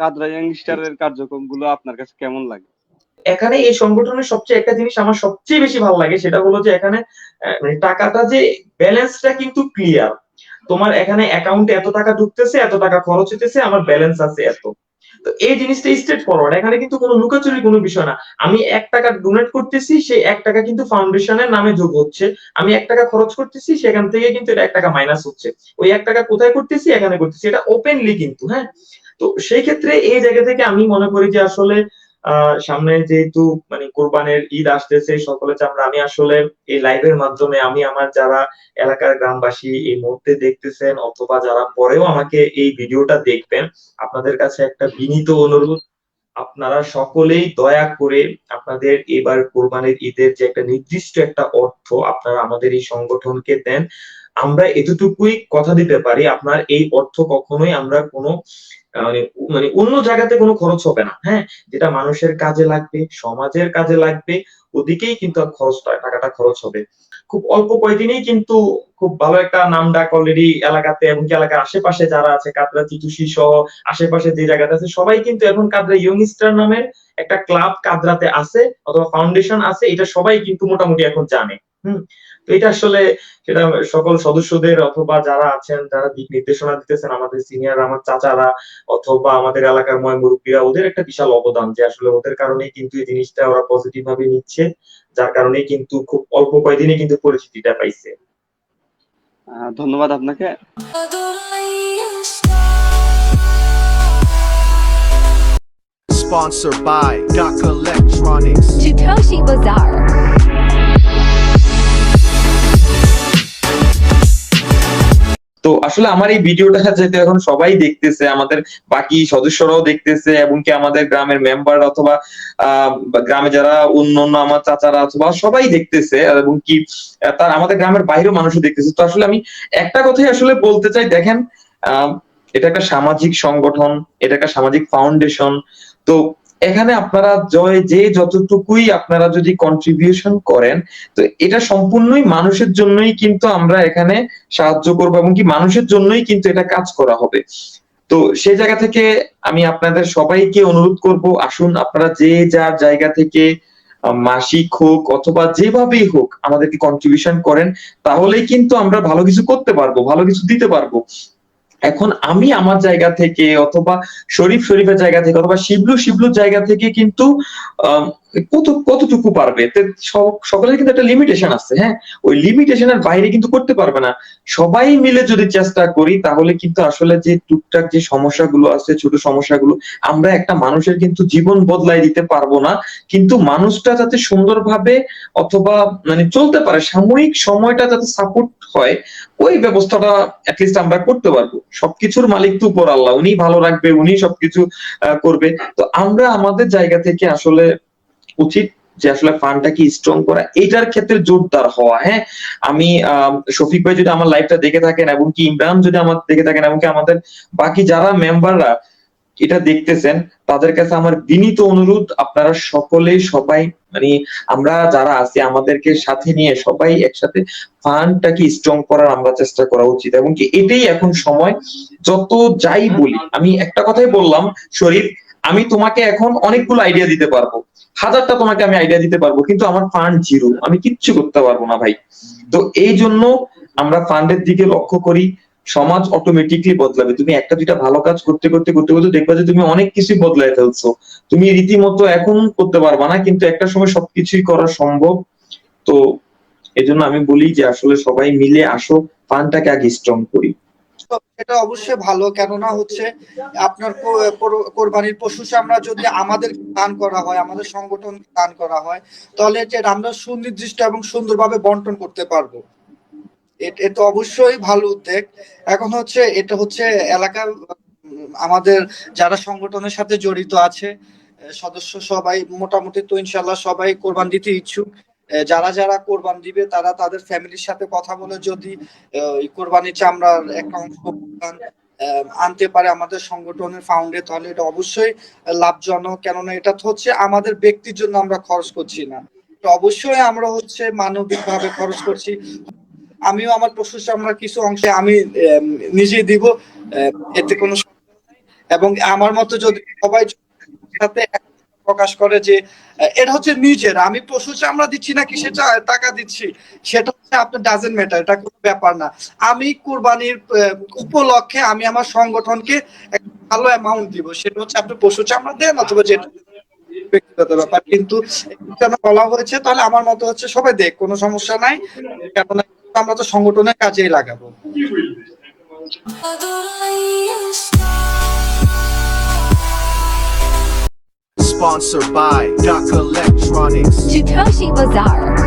কাদরা ইয়াংস্টারের কার্যক্রমগুলো আপনার কাছে কেমন লাগে? এখানে এই সংগঠনের সবচেয়ে একটা জিনিস আমার সবচেয়ে বেশি ভালো লাগে, সেটা হলো যে এখানে মানে টাকাটা যে ব্যালেন্সটা কিন্তু ক্লিয়ার তোমার এখানে অ্যাকাউন্টে এত টাকা ঢুকতেছে, এত টাকা খরচ হইতেছে, আমার ব্যালেন্স আছে এত। তো এই জিনিসটা স্টেট ফরওয়ার্ড এখানে কিন্তু কোনো লুকাচুরির কোনো বিষয় না। আমি এক টাকা ডোনেট করতেছি সেই এক টাকা কিন্তু ফাউন্ডেশনের নামে যোগ হচ্ছে। আমি এক টাকা খরচ করতেছি, সেখান থেকে কিন্তু এটা এক টাকা মাইনাস হচ্ছে। ওই এক টাকা কোথায় করতেছি? এখানে করতেছি। এটা ওপেনলি কিন্তু হ্যাঁ? তো সেই ক্ষেত্রে এই জায়গা থেকে আমি মনে করি যে আসলে সামনে যেহেতু মানে কোরবানের ঈদ আসতেছে সকলে চামড়া আমি আসলে এই লাইভের মাধ্যমে আমি আমার যারা এলাকার গ্রামবাসী এই মুহূর্তে দেখতেছেন অথবা যারা পরেও আমাকে এই ভিডিওটা দেখবেন, আপনাদের কাছে একটা বিনীত অনুরোধ। আপনারা সকলেই দয়া করে আপনাদের এবার কোরবানির ঈদের যে একটা নির্দিষ্ট একটা অর্থ আপনারা আমাদের এই সংগঠনকে দেন। আমরা এতটুকুই কথা দিতে পারি, আপনার এই অর্থ কখনোই আমরা কোনো মানে মানে অন্য জায়গাতে কোনো খরচ হবে না হ্যাঁ? যেটা মানুষের কাজে লাগবে, সমাজের কাজে লাগবে, ওদিকেই কিন্তু খরচটা, টাকাটা খরচ হবে। খুব অল্প কয়েকদিনেই কিন্তু খুব ভালো একটা নাম ডাক অলরেডি এলাকাতে এবং কি এলাকার আশেপাশে যারা আছে কাতরা চিতুষি সহ আশেপাশে যে জায়গাতে আছে, সবাই কিন্তু এখন কাতরা ইয়ং স্টার নামের একটা ক্লাব কাদরাতে আছে অথবা ফাউন্ডেশন আছে, এটা সবাই কিন্তু মোটামুটি এখন জানে। হুম তো এটা আসলে সেটা সকল সদস্যদের অথবা যারা আছেন যারা দিক নির্দেশনা দিতেছেন আমাদের সিনিয়র আমার চাচারা অথবা আমাদের এলাকার ময় মুরব্বীরা ওদের একটা বিশাল অবদান যে আসলে ওদের কারণেই কিন্তু এই জিনিসটা ওরা পজিটিভ ভাবে নিচ্ছে যার কারণে কিন্তু খুব অল্প কয়েকদিনে কিন্তু পরিচিতিটা পাইছে আহ, ধন্যবাদ আপনাকে Sponsored by Doc Electronics. Chitoshi Bazaar. তো আসলে আমার এই ভিডিওটা যেহেতু এখন সবাই দেখতেছে, আমাদের বাকি সদস্যরাও দেখতেছে এবং কি আমাদের গ্রামের মেম্বার অথবা গ্রামে যারা অন্য অন্য আমার চাচারা অথবা সবাই দেখতেছে, এবং কি তার আমাদের গ্রামের বাইরেও মানুষও দেখতেছে। তো আসলে আমি একটা কথাই আসলে বলতে চাই, দেখেন এটা একটা সামাজিক সংগঠন, এটা একটা সামাজিক ফাউন্ডেশন তো এখানে আপনারা জয় যে যতটুকুই আপনারা যদি কন্ট্রিবিউশন করেন, তো এটা সম্পূর্ণই মানুষের জন্যই কিন্তু আমরা এখানে সাহায্য করব এবং কি মানুষের জন্যই কিন্তু এটা কাজ করা হবে। তো সেই জায়গা থেকে আমি আপনাদের সবাইকে অনুরোধ করব, আসুন আপনারা যে যার জায়গা থেকে মাসিক হোক অথবা যেভাবেই হোক আমাদেরকে কন্ট্রিবিউশন করেন, তাহলেই কিন্তু আমরা ভালো কিছু করতে পারব, ভালো কিছু দিতে পারব। এখন আমি আমার জায়গা থেকে অথবা শরীফ শরীফের জায়গা থেকে অথবা শিবলু শিবলুর জায়গা থেকে কিন্তু কত, কতটুকু পারবে? সকলের কিন্তু একটা লিমিটেশন আছে হ্যাঁ? ওই লিমিটেশনের বাইরে কিন্তু করতে পারবে না। সবাই মিলে যদি চেষ্টা করি, তাহলে কিন্তু আসলে যে টুকটাক যে সমস্যাগুলো আছে, ছোট সমস্যাগুলো, আমরা একটা মানুষের কিন্তু জীবন বদলাই দিতে পারব না। কিন্তু মানুষটা যাতে সুন্দরভাবে অথবা মানে চলতে পারে, সাময়িক সময়টা যাতে সাপোর্ট হয়, ওই ব্যবস্থাটা অ্যাটলিস্ট আমরা করতে পারব। সবকিছুর মালিক তো উপর আল্লাহ উনি ভালো রাখবে উনি সবকিছু করবে। তো আমরা আমাদের জায়গা থেকে আসলে উচিত যে আসলে ফান্ডটাকে স্ট্রং করা, এটার ক্ষেত্রে জোরদার হওয়া হ্যাঁ? আমি শফিক ভাই যদি আমার লাইভটা দেখে থাকেন এবং কি ইমরান যদি আমার দেখে থাকেন এবং কি আমাদের বাকি যারা মেম্বাররা এটা দেখতেছেন, তাদের কাছে আমার বিনীত অনুরোধ, আপনারা সকলে সবাই মানে আমরা যারা আছি, আমাদেরকে সাথে নিয়ে সবাই একসাথে ফান্ডটাকে স্ট্রং করার আমরা চেষ্টা করা উচিত এবং কি এটাই এখন সময়, যত যাই বলি। আমি একটা কথাই বললাম, শরীফ, আমি তোমাকে এখন অনেকগুলো আইডিয়া দিতে পারব। হাজারটা তোমাকে আমি আইডিয়া দিতে পারব, কিন্তু আমার ফান্ড জিরো আমি কিচ্ছু করতে পারব না ভাই। তো এই জন্য আমরা ফান্ডের দিকে লক্ষ্য করি, সমাজ অটোমেটিকলি বদলাবে। তুমি একটা দুইটা ভালো কাজ করতে করতে করতে করতে দেখবা যে তুমি অনেক কিছুই বদলাই ফেলছো। তুমি রীতিমতো এখন করতে পারবা না, কিন্তু একটা সময় সবকিছুই করা সম্ভব। তো এই জন্য আমি বলি যে আসলে সবাই মিলে আসো ফান্ডটাকে আগে স্ট্রং করি। এটা অবশ্যই ভালো। কেননা হচ্ছে আপনার কোরবানির পশু চামড়া যদি আমাদের দান করা হয়, আমাদের সংগঠন দান করা হয়, তাহলে যে আমরা সুনির্দিষ্ট এবং সুন্দরভাবে বন্টন করতে পারব। এটা অবশ্যই ভালো উদ্যোগ। এখন হচ্ছে এটা হচ্ছে এলাকা আমাদের যারা সংগঠনের সাথে জড়িত আছে সদস্য সবাই মোটামুটি তো ইনশাল্লাহ সবাই কোরবান দিতে ইচ্ছুক। যারা যারা কোরবান দিবে তারা তাদের ফ্যামিলির সাথে কথা বলে যদি আহ, এই কোরবানি চামড়ার একটা অংশ আনতে পারে আমাদের সংগঠনের ফাউন্ডে তাহলে এটা অবশ্যই লাভজনক। কেননা এটা তো হচ্ছে আমাদের ব্যক্তির জন্য আমরা খরচ করছি না। অবশ্যই আমরা হচ্ছে মানবিক ভাবে খরচ করছি। আমিও আমার পশু চামড়ার কিছু অংশে আমি নিজে দিব এতে কোনো। এবং আমার মতে যদি সবাই সাথে প্রকাশ করে যে এটা হচ্ছে নিজের, আমি পশু চামড়া দিচ্ছি নাকি সেটা টাকা দিচ্ছি? সেটা হচ্ছে আপনার ডাজেন্ট ম্যাটার এটা কোনো ব্যাপার না। আমি কুরবানির উপলক্ষে আমি আমার সংগঠনকে ভালো অ্যামাউন্ট দিব, সেটা হচ্ছে আপনি পশু চামড়া দেন অথবা যেটা ব্যক্তিগত ব্যাপার, কিন্তু কেন বলা হয়েছে, তাহলে আমার মতে হচ্ছে সবাই দেখ, কোনো সমস্যা নাই, কেননা আমরা তো সংগঠনের কাজেই লাগাবো। Sponsored by Doc Electronics. Chitoshi Bazaar.